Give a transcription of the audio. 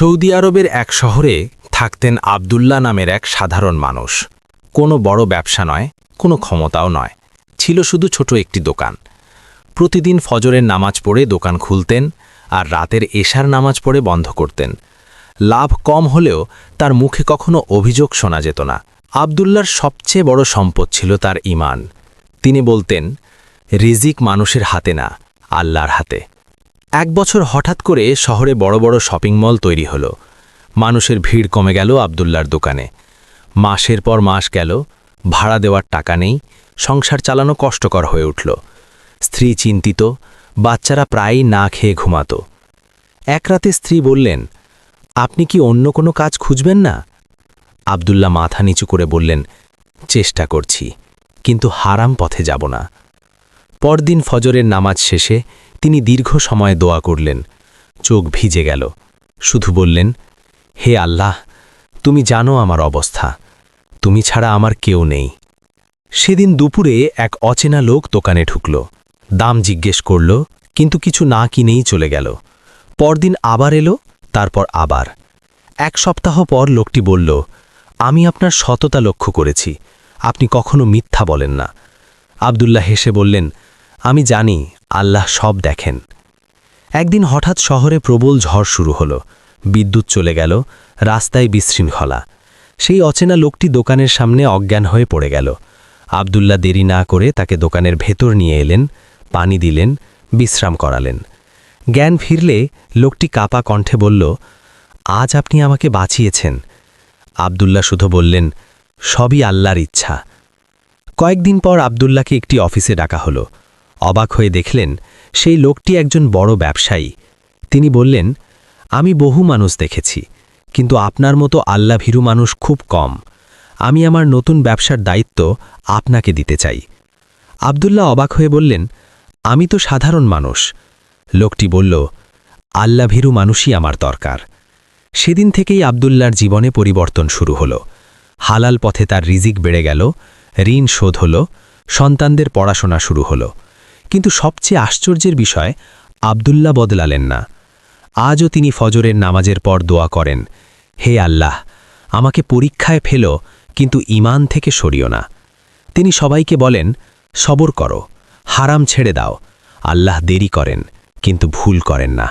Saudi আরবের এক শহরে থাকতেন আবদুল্লাহ নামের এক সাধারণ মানুষ। কোনো বড় ব্যবসা নয়, কোনো ক্ষমতাও নয়। ছিল শুধু ছোট একটি দোকান। প্রতিদিন ফজরের নামাজ পড়ে দোকান খুলতেন আর রাতের এশার নামাজ পড়ে বন্ধ করতেন। লাভ কম হলেও তার মুখে কখনো অভিযোগ শোনা যেত না। আবদুল্লার সবচেয়ে বড় সম্পদ ছিল তার ইমান তিনি বলতেন, রিজিক মানুষের হাতে না, আল্লাহর হাতে। এক বছর হঠাৎ করে শহরে বড় বড় শপিং মল তৈরি হলো। মানুষের ভিড় কমে গেল আবদুল্লার দোকানে। মাসের পর মাস গেল, ভাড়া দেওয়ার টাকা নেই, সংসার চালানো কষ্টকর হয়ে উঠল। স্ত্রী চিন্তিত, বাচ্চারা প্রায়ই না খেয়ে ঘুমাত। এক রাতে স্ত্রী বললেন, আপনি কি অন্য কোনো কাজ খুঁজবেন না? আবদুল্লাহ মাথা নিচু করে বললেন, চেষ্টা করছি, কিন্তু হারাম পথে যাব না। পরদিন ফজরের নামাজ শেষে তিনি দীর্ঘ সময় দোয়া করলেন। চোখ ভিজে গেল। শুধু বললেন, হে আল্লাহ, তুমি জানো আমার অবস্থা। তুমি ছাড়া আমার কেউ নেই। সেদিন দুপুরে এক অচেনা লোক দোকানে ঢুকল। দাম জিজ্ঞেস করল, কিন্তু কিছু না কিনেই চলে গেল। পরদিন আবার এলো, তারপর আবার। এক সপ্তাহ পর লোকটি বলল, আমি আপনার সততা লক্ষ্য করেছি। আপনি কখনো মিথ্যা বলেন না। আবদুল্লাহ হেসে বললেন, আমি জানি আল্লাহ সব দেখেন। একদিন হঠাৎ শহরে প্রবল ঝড় শুরু হলো। বিদ্যুৎ চলে গেল, রাস্তায় বিশৃঙ্খলা। সেই অচেনা লোকটি দোকানের সামনে অজ্ঞান হয়ে পড়ে গেল। আবদুল্লাহ দেরি না করে তাকে দোকানের ভেতর নিয়ে এলেন, পানি দিলেন, বিশ্রাম করালেন। জ্ঞান ফিরলে লোকটি কাপা কণ্ঠে বলল, আজ আপনি আমাকে বাঁচিয়েছেন। আবদুল্লাহ শুধু বললেন, সবই আল্লাহর ইচ্ছা। কয়েকদিন পর আবদুল্লাহকে একটি অফিসে ডাকা হলো। অবাক হয়ে দেখলেন, সেই লোকটি একজন বড় ব্যবসায়ী। তিনি বললেন, আমি বহু মানুষ দেখেছি, কিন্তু আপনার মতো আল্লাভীরু মানুষ খুব কম। আমি আমার নতুন ব্যবসার দায়িত্ব আপনাকে দিতে চাই। আবদুল্লাহ অবাক হয়ে বললেন, আমি তো সাধারণ মানুষ। লোকটি বলল, আল্লাভীরু মানুষই আমার দরকার। সেদিন থেকেই আবদুল্লার জীবনে পরিবর্তন শুরু হলো। হালাল পথে তার রিজিক বেড়ে গেল, ঋণ শোধ হল, সন্তানদের পড়াশোনা শুরু হলো। কিন্তু সবচেয়ে আশ্চর্যের বিষয়, আবদুল্লাহ বদলালেন না। আজও তিনি ফজরের নামাজের পর দোয়া করেন, হে আল্লাহ, আমাকে পরীক্ষায় ফেল, কিন্তু ইমান থেকে সরিও না। তিনি সবাইকে বলেন, সবর করো, হারাম ছেড়ে দাও, আল্লাহ দেরি করেন, কিন্তু ভুল করেন না।